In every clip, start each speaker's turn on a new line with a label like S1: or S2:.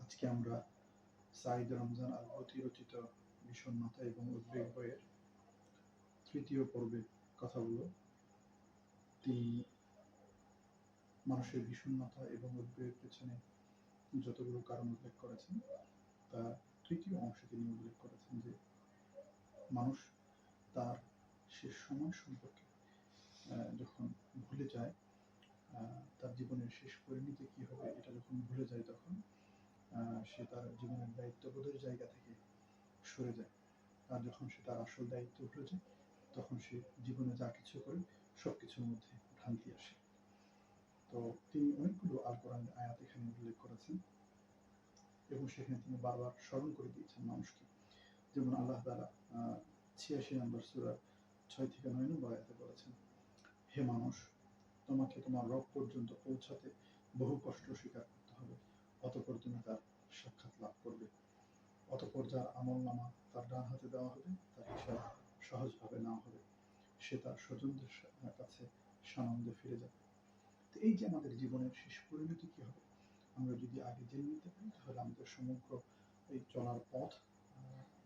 S1: আজকে আমরা সাইদ রমজান আল বতি রচিত বিষণ্ণতা এবং উদ্বেগ বইয়ের তৃতীয় পর্বে কথা বলব তিনি মানুষের বিষণ্ণতা এবং উদ্বেগের পেছনে যতগুলো কারণ উল্লেখ করেছেন তা তৃতীয় অংশে তিনি উল্লেখ করেছেন যে মানুষ তার শেষ সময় সম্পর্কে যখন ভুলে যায় তার জীবনের শেষ পরিণতি কি হবে এটা যখন ভুলে যায় তখন সে তার জীবনের দায়িত্ববোধের জায়গা থেকে সরে যায়। আর যখন সে তার আসল দায়িত্ব ভুলে যায় তখন সে জীবনে যা কিছু করে সবকিছুর মধ্যে ভ্রান্তি আসে। তো তিনি অনেকগুলো আল কোরআন আয়াত এখানে উল্লেখ করেছেন এবং সেখানে তিনি বারবার স্মরণ করে দিয়েছেন মানুষকে। যেমন আল্লাহ আহ, ছিয়াশি নম্বর সূরা ছয় থেকে নয় নম্বর আয়াতে বলেছেন হে মানুষ তোমাকে তোমার রব পর্যন্ত পৌঁছাতে বহু কষ্ট স্বীকার করতে হবে। অতঃপর তুমি তার সাক্ষাৎ লাভ করবে। অতঃপর যার আমল নামা তার ডান হাতে দেওয়া হবে, তার হিসাব সহজভাবে নেওয়া হবে। সে তার স্বজনদের সা- কাছে সানন্দে ফিরে যাবে। তো এই যে আমাদের জীবনের শেষ পরিণতি কি হবে? আমরা যদি আগে জেনে নিতে পারি, তাহলে আমাদের সমগ্র এই চলার পথ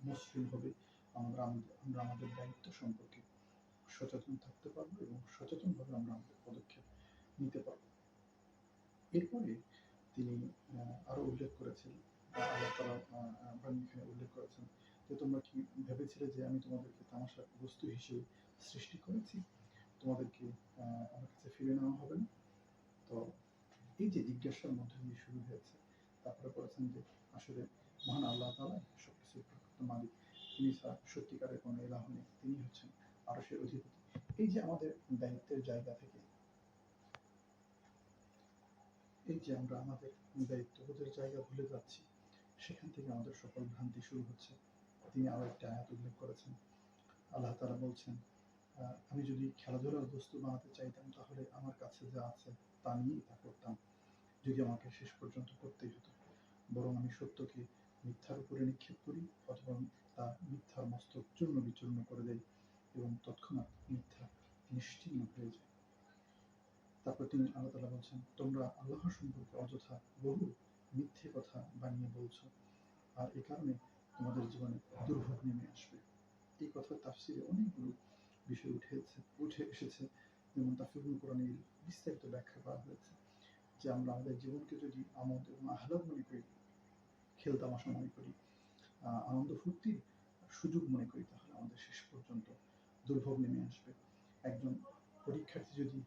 S1: মসৃণ হবে। আমরা আমরা আমাদের দায়িত্ব সম্পর্কে সচেতন থাকতে পারব এবং সচেতনভাবে আমরা আমাদের পদক্ষেপ নিতে পারব। এরপরে তিনি আহ, আরও উল্লেখ করেছেন এখানে উল্লেখ করেছেন যে তোমরা কি ভেবেছিলে যে আমি তোমাদেরকে তামাশার বস্তু হিসেবে সৃষ্টি করেছি? তোমাদেরকে আমার কাছে ফিরে নেওয়া হবে না। তো এই যে জিজ্ঞাসার মধ্যে দিয়ে শুরু হয়েছে তারপরে বলেছেন যে আসলে মহান আল্লাহ তাআলা সবকিছুর প্রকৃত মালিক। তিনি সত্যিকারের কোনো এলাহ নেই। তিনি হচ্ছেন আরশের অধিপতি এই যে আমাদের দায়িত্বের জায়গা থেকে, এই যে আমরা আমাদের দায়িত্ববোধের জায়গা ভুলে যাচ্ছি, সেখান থেকে আমাদের সকল ভ্রান্তি শুরু হচ্ছে। তিনি আরও একটা আয়াত উল্লেখ করেছেন। আল্লাহ তাআলা বলছেন আমি যদি খেলাধুলার বস্তু বানাতে চাইতাম, তাহলে আমার কাছে যা আছে তা নিয়েই তা করতাম। যদি আমাকে শেষ পর্যন্ত করতেই হতো, বরং আমি সত্যকে মিথ্যার উপরে নিক্ষেপ করি, অথবা তা মিথ্যার মস্তক চূর্ণ বিচূর্ণ করে দেই এবং তৎক্ষণাৎ মিথ্যা নিশ্চিহ্ন হয়ে যায় তারপর তিনি আল্লাহ তাআলা বলছেন তোমরা আল্লাহ সম্পর্কে অযথা বহু মিথ্যে কথা বানিয়ে বলছো। আর এ কারণে তোমাদের জীবনে দুর্ভোগ নেমে আসবে। এই কথার তাফসিরে অনেকগুলো বিষয় উঠে উঠে এসেছে। যেমন তাফসিরুল কোরআনে এর বিস্তারিত ব্যাখ্যা করা হয়েছে যে আমরা আমাদের জীবনকে যদি আমোদ এবং আহ্লাদ মনে করি খেল তামাশা মনে করি আনন্দ ফুর্তির সুযোগ মনে করি, তাহলে আমাদের শেষ পর্যন্ত দুর্ভোগ নেমে আসবে। একজন পরীক্ষার্থী যদি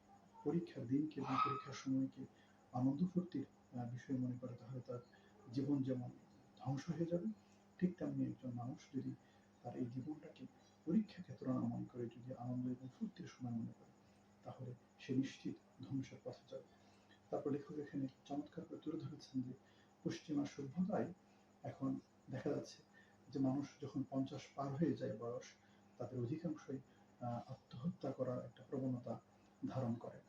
S1: পরীক্ষার দিনকে এবং পরীক্ষার সময়কে আনন্দ ফুর্তির বিষয় মনে করে, তাহলে তার জীবন যেমন ধ্বংস হয়ে যাবে, ঠিক তেমনি একজন মানুষ যদি তার এই জীবনটাকে পরীক্ষা ক্ষেত্র মনে করে, যদি আনন্দ এবং ফুর্তির সময় মনে করে, তাহলে সে নিশ্চিত ধ্বংসের পথে যাবে। তারপর লেখক এখানে চমৎকার করে তুলে ধরেছেন যে, পশ্চিমা সভ্যতায় এখন দেখা যাচ্ছে যে মানুষ যখন পঞ্চাশ পার হয়ে যায় বয়স, তাদের অধিকাংশই আত্মহত্যা করার একটা প্রবণতা ধারণ করে।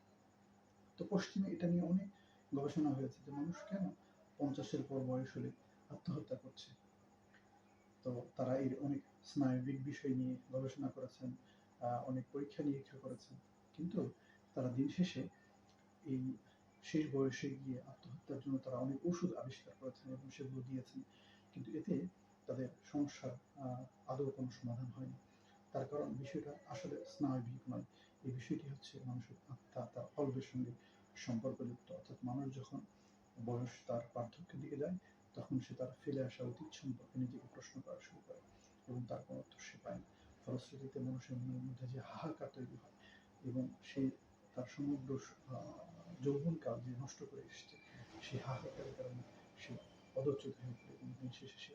S1: তো পশ্চিমে এটা নিয়ে অনেক গবেষণা হয়েছে যে মানুষ কেন পঞ্চাশের পর বয়স হলে আত্মহত্যা করছে। তো তারা এর অনেক স্নায়বিক বিষয় নিয়ে গবেষণা করেছেন অনেক পরীক্ষা নিরীক্ষা করেছেন। কিন্তু তারা দিন শেষে এই শেষ বয়সে গিয়ে আত্মহত্যার জন্য তারা অনেক ওষুধ আবিষ্কার করেছেন এবং সেগুলো দিয়েছেন। কিন্তু এতে তাদের সমস্যার আদৌ কোনো সমাধান হয়নি। তার কারণ বিষয়টা আসলে স্নায়বিক নয়। এই বিষয়টি হচ্ছে মানুষের আত্মা, তার অল্পের সঙ্গে সম্পর্কযুক্ত। অর্থাৎ মানুষ যখন বয়স তার পার্থক্যের দিকে যায়, তখন সে তার ফেলে আসা অতীত সম্পর্কে নিজেকে প্রশ্ন করা শুরু করে এবং তার কোনো উত্তর সে পায় না। ফলশ্রুতিতে মানুষের মনের মধ্যে যে হাহাকার তৈরি হয় এবং সে তার সমগ্র যৌবনকাল যে নষ্ট করে এসেছে, সেই হাহাকারের কারণে সে পদচ্যুত হয়ে পড়ে এবং দিন শেষে সে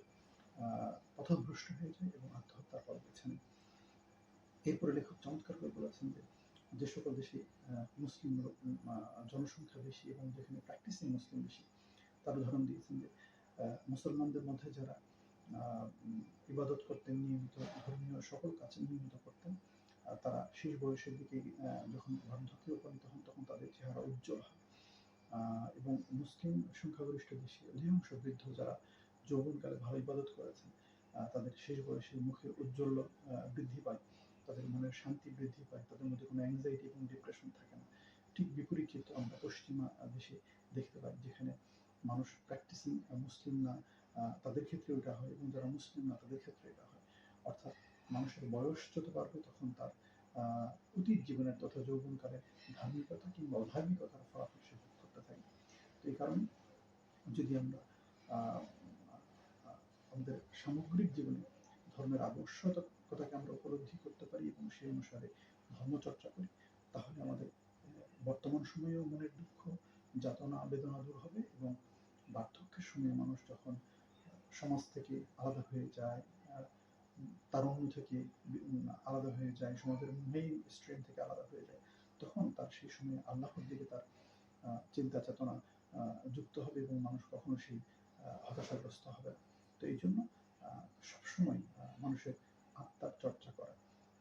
S1: পথভ্রষ্ট হয়ে যায় এবং আত্মহত্যার পথ বেছে নেয়। এরপরে লেখক চমৎকার করে বলেছেন যে যে সকল দেশে মুসলিম জনসংখ্যা বেশি এবং যেখানে প্র্যাকটিসিং মুসলিম বেশি তার উদাহরণ দিয়েছেন যে মুসলমানদের মধ্যে যারা ইবাদত করতেন নিয়মিত ধর্মীয় সকল কাজ নিয়মিত করতেন তারা শেষ বয়সের দিকে যখন বার্ধক্যে উপনীত হন তখন তাদের চেহারা উজ্জ্বল হয়। এবং মুসলিম সংখ্যাগরিষ্ঠ দেশে অধিকাংশ বৃদ্ধ যারা যৌবনকালে ভালো ইবাদত করেছেন তাদের শেষ বয়সে মুখের উজ্জ্বল্য আহ, বৃদ্ধি পায় তাদের মনের শান্তি বৃদ্ধি পায় অ্যাংজাইটি এবং ডিপ্রেশন থাকে না। ঠিক বিপরীত চিত্র আমরা পশ্চিমা দেশে দেখতে পাই যেখানে মানুষ প্র্যাকটিসিং মুসলিম না তাদের ক্ষেত্রে এটা হয় এবং যারা মুসলিম না, তাদের ক্ষেত্রে এটা হয়। অর্থাৎ মানুষের বয়স যত বাড়বে তখন তার অতীত জীবনের তথা যৌবনকালে ধার্মিকতা কিংবা অধার্মিকতার ফলাফল সে ভোগ করতে থাকে তো এই কারণে যদি আমরা আমাদের সামগ্রিক জীবনে ধর্মের আবশ্যকতাকে আমরা উপলব্ধি করতে পারি এবং সেই অনুসারে ধর্মচর্চা করি, তাহলে আমাদের বর্তমান সময়েও মনের দুঃখ, যাতনা, বেদনা দূর হবে এবং বার্ধক্যের সময়ে মানুষ যখন সমাজ থেকে আলাদা হয়ে যায় তারুণ্য থেকে আলাদা হয়ে যায়, সমাজের মেইন স্ট্রিম থেকে আলাদা হয়ে যায়, তখন তার সেই সময়ে আল্লাহর দিকে তার চিন্তা চেতনা যুক্ত হবে এবং মানুষ কখনো সেই হতাশাগ্রস্ত হবে তো এই জন্য সবসময় মানুষের আত্মার চর্চা করা।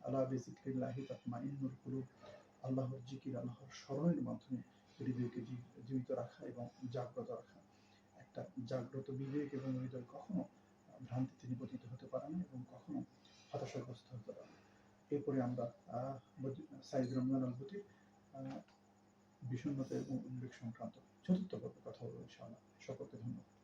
S1: আল্লাহ বিজিক্রিল্লাহি তাতমাইন্নুল কুলুব। আল্লাহর জিকির, আল্লাহর স্মরণের মাধ্যমে হৃদয়কে জীবিত রাখা এবং জাগ্রত রাখা। একটা জাগ্রত বিবেক এবং হৃদয় কখনো ভ্রান্তিতে নিপতিত হতে পারে না এবং কখনো হতাশাগ্রস্ত হতে পারে না। এরপরে আমরা সাইদ রমজান আল বিষণ্ণতা এবং উদ্বেগ সংক্রান্ত চতুর্থ পর্বে কথা বলব ইনশাআল্লাহ। সকলকে ধন্যবাদ।